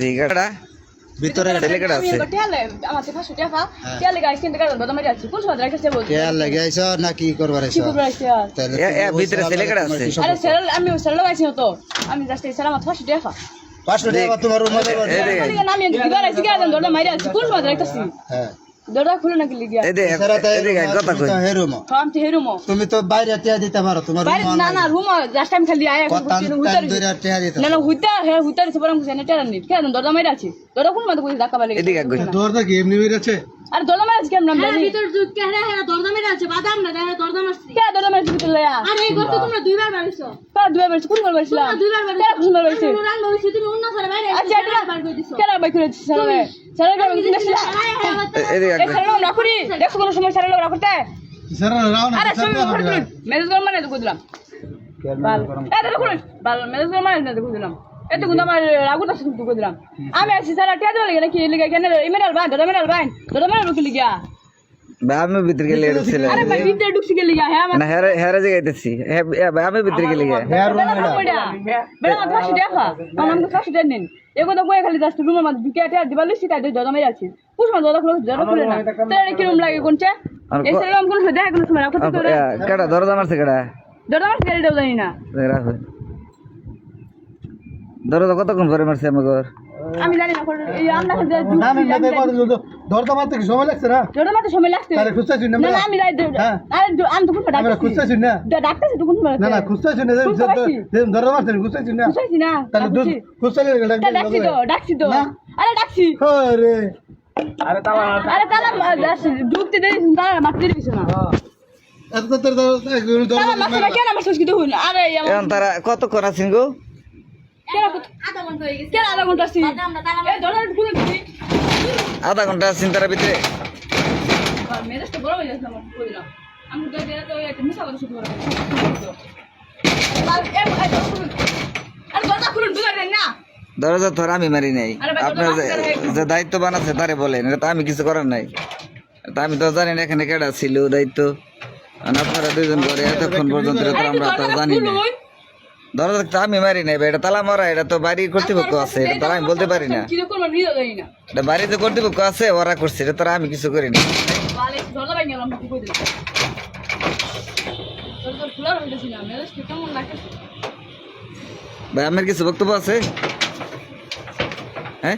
রিগাটা ভিতরে ছেলেকেটা আমি আছে থেকে পাঁচশো টাকা হ্যাঁ। টেয়ালে গাড়ি কিনতে দাদা মারি আছি কোন সময় রেখেছে বলছি কেয়ার লাগে না কি করবার কি তাহলে এ- ভিতরে আছে। কি আরে সম্পর্ক? আমি সেরাল পাইছি তো। আমি জাস্ট এই আমার পাঁচশো টাকা পাঁচশো টাকা তোমার রুমে দেবো। এ দে আমি দিবার আইছি গেলাম দাদা মারি আছি কোন সময় রেখেছি হ্যাঁ। তুমি কই তো এই রুম। খাম তে হেরুমো তুমি তো বাইরে টিয়া দিতে পারো তোমার না না রুম জাস্ট আমি খালি আয়া না না হুইতা হে হুতার সে বরং সেনে টেরান নি কেন? দাদা মারি আছি। দাদা কোন মাঝে কইছে ধাক্কা বালি এদিকে আগে কি এমনি বেরিয়েছে আর দাদা মারি আছি কেন নাম জানি ভিতর দুধ কে হ্যাঁ হ্যাঁ দরদামে আছে বাদাম না দেখে দরদাম আসছে কে দাদা মারি ভিতর লয়া? আর এই ঘর তোমরা দুইবার বাড়িছো। তা দুই বার কোন বার বলছিলাম দুইবার বাড়িছো। কোন বার বলছিস তুমি অন্য ঘরে বাইরে আচ্ছা এটা বার করে দিছো। কেন বাই করে দিছিস হ্যাঁ হ্যাঁ স্যার মানে মানে আমি আছি সারা টিয়া দিলে লাগে নাকি লিগে কেন ইমেল বাই দাদা মেল বাই দাদা মেল রুকি লিগা আমি ভিতরে গেলে ছিল আরে ভাই ভিতরে ঢুকছি গেলি গা হ্যাঁ না হেরে হেরে জায়গাইতেছি আমি ভিতরে গেলে হ্যাঁ রুম বেলা কইডা বেলা আমার ফাঁসি দেন নিন এগো তো কই খালি জাস্ট রুমের মধ্যে ঢুকে আটে দিবার লইছি তাই দাদা মেরে আছি পুষ্পা দাদা খুলে দাদা খুলে না। তো কি রুম লাগে কোনটা এসে এই সেরকম কোন দেখা কোন সময় কত করে। কেডা? দরজা মারছে কেডা? দরজা মারছে গাড়ি জানি না। দরজা কতক্ষণ পরে মারছে আমাকে আমি জানি না আমরা যে না না না ধরতে মারতে কি সময় লাগছে না? দাদা মাতে সময় লাগছে। আরে খুঁজতেছি না না না আমি যাই হ্যাঁ। আরে আমি তো কোন আমরা ডাক্তার খুঁজতেছি না। ডাক্তার না না খুঁজতেছি না। ধরতে মারতে খুঁজতেছি না। না তাহলে দুধ খুঁজতে তা ডাকছি তো ডাকছি তো। আরে ডাকছি। আরে আরে তালা ঢুকতে দেই তালা মারতে না এত তালা মারতে না আরে আমার- এখন তারা কতক্ষণ আছেন গো? আধা ঘণ্টা হয়ে গেছে। কেন আধা ঘণ্টা আসছি বাদাম না তালা এই ডলার খুলে দিবি আধা ঘণ্টা আছেন তারা ভিতরে। হয়ে দরজা আর আমি মারি নাই। আপনার যে-। দায়িত্ব বানাচ্ছে তারে বলেন। এটা তো আমি কিছু করার নাই। তা আমি তো জানি না এখানে কেডা ছিল দায়িত্ব। আপনারা দুজন করে এতক্ষণ পর্যন্ত আমরা তো জানি না। দরজা তো আমি মারি নাই ভাই, এটা তালা মারা এটা তো বাড়ির কর্তৃপক্ষ আছে এটা তো আমি বলতে পারি না। না। এটা বাড়িতে কর্তৃপক্ষ আছে ওরা করছে এটা তারা আমি কিছু করি না ভাই না আমার কিছু বক্তব্য আছে? হ্যাঁ?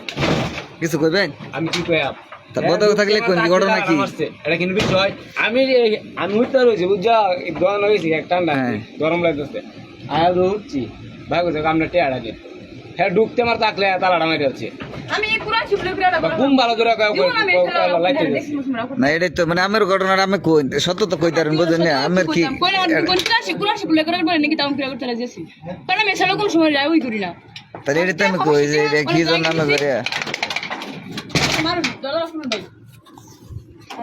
কিছু কইবেন? আমি কি কই আপ তা বদল থাকলে কোন কি ঘটনা কি? এটা কিন্তু বিষয়। আমি আমি উঠতে রয়েছি বুঝছ? দোকান হয়েছি এক ঠান্ডা হ্যাঁ। গরম লাগতেছে। আর উঠছি। ভাই বলছে আমরা টেয়ারা দিই হ্যাঁ ঢুকতে আমার তাকলে তালাটা মারি হচ্ছে আমি পুরা চিপলে ঘুম ভালো না এটাই তো মানে আমার ঘটনাটা আমি কই সত্য তো কইতে পারেন বুঝেন না আমার কি কোন কোন ক্লাসে করে নাকি তাও করে করতে যাচ্ছি কারণ আমি এছাড়া কোন সময় যাই ওই করি না। তাহলে এটা তো আমি কই যে এটা কি জন্য আমি করে আমার দলা শুনুন ভাই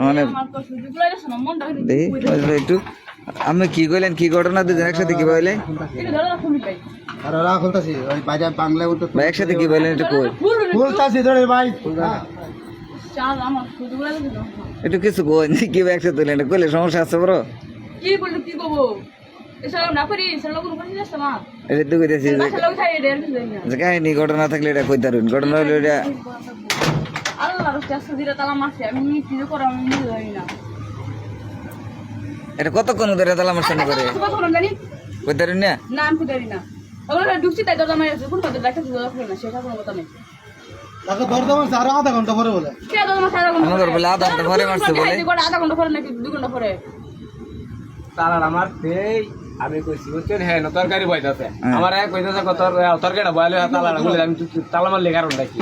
মানে আমার তো সুযোগ লাগে না মনটা একটু আমি কি কইলেন? কি ঘটনা? দুজন একসাথে কি বললেন এটা দলা শুনুন ভাই আরে রা খুলতাছি ওই বাইরে বাংলা উঠতে ভাই একসাথে কি বললেন একটু কই। খুলতাছি ধরে ভাই। একটু কিছু কই? কি ভাই একসাথে তুলেন কইলে সমস্যা আছে বড় কি কি কাহিনী ঘটনা থাকলে এটা পারবেন ঘটনা হলো এটা আল্লাহ আমি আমি না। এটা কতক্ষণ ধরে তালা মারছেন করে? কথা বলুন জানি? কইতে পারেন না? না আমি কি জানি না। ওগুলো ঢুকছি তাই দরজা মারি আছে কোন কথা দেখা দরজা খুলে না সেটা কোনো কথা নেই। তাকে ধরতে মারছে আরও আধা ঘণ্টা পরে বলে। কে দরজা মারছে আধা ঘণ্টা আমাদের বলে আধা ঘণ্টা পরে মারছে বলে। আধা ঘণ্টা পরে নাকি দু ঘণ্টা পরে? তালাটা মারতেই আমি কইছি বুঝছেন? হ্যাঁ না তরকারি বইতাছে। হ্যাঁ। আমার এক কইতাছে কত তরকারিটা বয়ালে তালাটা খুলে আমি তালা মারলে কারণটা কি?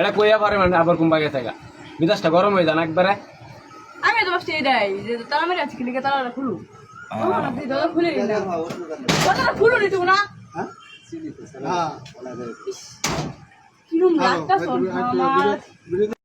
এটা কইয়া পারে মানে আবার কুম্বা গেছে গা মিজাজটা গরম হয়ে যান একবারে। আমি তো ভাবছি এটাই যে তারা মেরে আছে কিলিকে তারা খুলু দরজা খুলে নি খুলু নি তুমি না? হ্যাঁ? কিরম লাগতা আমার।